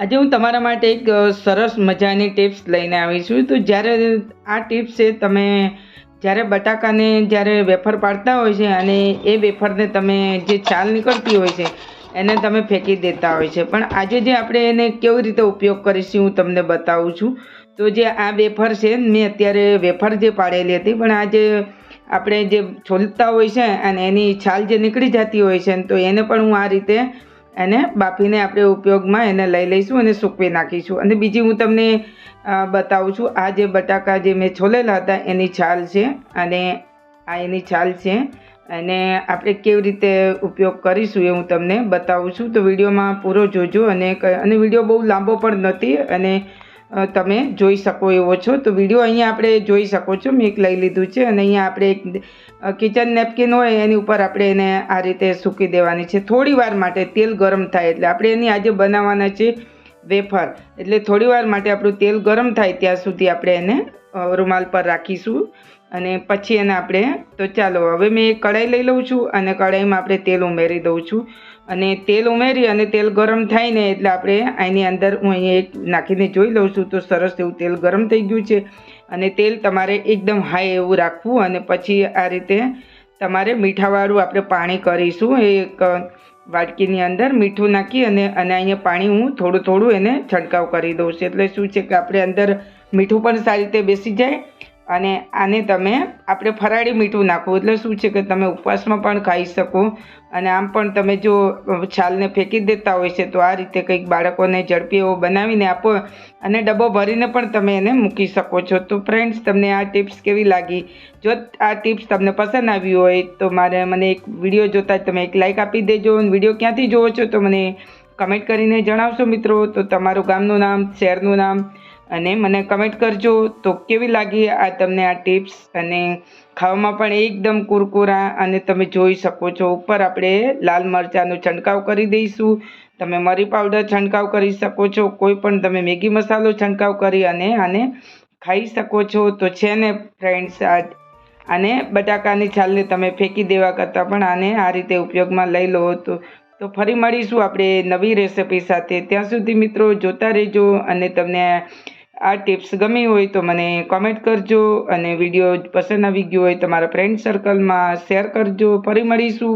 આજે હું તમારા માટે એક સરસ મજાની ટિપ્સ લઈને આવી છું. તો જ્યારે આ ટિપ્સ છે, તમે જ્યારે બટાકાને જ્યારે વેફર પાડતા હોય છે અને એ વેફરને તમે જે છાલ નીકળતી હોય છે, એને તમે ફેંકી દેતા હોય છે. પણ આજે જે આપણે એને કેવી રીતે ઉપયોગ કરીશું હું તમને બતાવું છું. તો જે આ વેફર છે, મેં અત્યારે વેફર જે પાડેલી હતી, પણ આજે આપણે જે છોલતા હોય છે અને એની છાલ જે નીકળી જતી હોય છે, તો એને પણ હું આ રીતે એને બાફીને આપણે ઉપયોગમાં એને લઈ લઈશું અને સૂકવી નાખીશું. અને બીજી હું તમને બતાવું છું, આ જે બટાકા જે મેં છોલેલા હતા, એની છાલ છે અને આ એની છાલ છે. અને આપણે કેવી રીતે ઉપયોગ કરીશું એ હું તમને બતાવું છું. તો વિડીયોમાં પૂરો જોજો અને અને વીડિયો બહુ લાંબો પણ નથી અને તમે જોઈ શકો એવો છો. તો વીડિયો અહીંયા આપણે જોઈ શકો છો. મેં એક લઈ લીધું છે અને અહીંયા આપણે એક કિચન નેપકિન હોય એની ઉપર આપણે એને આ રીતે સૂકી દેવાની છે. થોડી વાર માટે તેલ ગરમ થાય એટલે આપણે એની આજે બનાવવાના છે વેફર. એટલે થોડી વાર માટે આપણું તેલ ગરમ થાય ત્યાં સુધી આપણે એને રૂમાલ પર રાખીશું અને પછી એને આપણે, તો ચાલો હવે મેં કઢાઈ લઈ લઉં છું અને કઢાઈમાં આપણે તેલ ઉમેરી દઉં છું. અને તેલ ઉમેરી અને તેલ ગરમ થાય ને એટલે આપણે આની અંદર હું અહીંયા નાખીને જોઈ લઉં છું તો સરસ એવું તેલ ગરમ થઈ ગયું છે. અને તેલ તમારે એકદમ હાઈ એવું રાખવું અને પછી આ રીતે તમારે મીઠાવાળું આપણે પાણી કરીશું એક વાટકીની અંદર મીઠું નાખી અને અને અહીંયા પાણી હું થોડું થોડું એને છંટકાવ કરી દઉં છું. એટલે શું છે કે આપણે અંદર મીઠું પણ સારી રીતે બેસી જાય અને આને તમે આપણે ફરાળી મીઠું નાખવું એટલે શું છે કે તમે ઉપવાસમાં પણ ખાઈ શકો. અને આમ પણ તમે જો છાલને ફેંકી દેતા હોય છે તો આ રીતે કંઈક બાળકોને ઝડપી એવો બનાવીને આપો અને ડબ્બો ભરીને પણ તમે એને મૂકી શકો છો. તો ફ્રેન્ડ્સ તમને આ ટિપ્સ કેવી લાગી? જો આ ટિપ્સ તમને પસંદ આવી હોય તો મારે મને એક વીડિયો જોતા તમે એક લાઇક આપી દેજો અને વીડિયો ક્યાંથી જોવો છો તો મને કમેન્ટ કરીને જણાવશો મિત્રો. તો તમારું ગામનું નામ, શહેરનું નામ અને મને કમેન્ટ કરજો તો કેવી લાગી આ તમને આ ટિપ્સ અને ખાવામાં પણ એકદમ કુરકુરા અને તમે જોઈ શકો છો. ઉપર આપણે લાલ મરચાંનો છંટકાવ કરી દઈશું. તમે મરી પાવડર છંટકાવ કરી શકો છો. કોઈ પણ તમે મેગી મસાલો છંટકાવ કરી અને આને ખાઈ શકો છો. તો છે ને ફ્રેન્ડ્સ આ આને બટાકાની છાલને તમે ફેંકી દેવા કરતાં પણ આને આ રીતે ઉપયોગમાં લઈ લો. તો તો ફરી મળીશું આપણે નવી રેસિપી સાથે. ત્યાં સુધી મિત્રો જોતા રહેજો અને તમને આ ટિપ્સ ગમી હોય તો મને કોમેન્ટ કરજો અને વીડિયો પસંદ આવી ગયો હોય તમારા ફ્રેન્ડ સર્કલમાં શેર કરજો. ફરી મળીશું.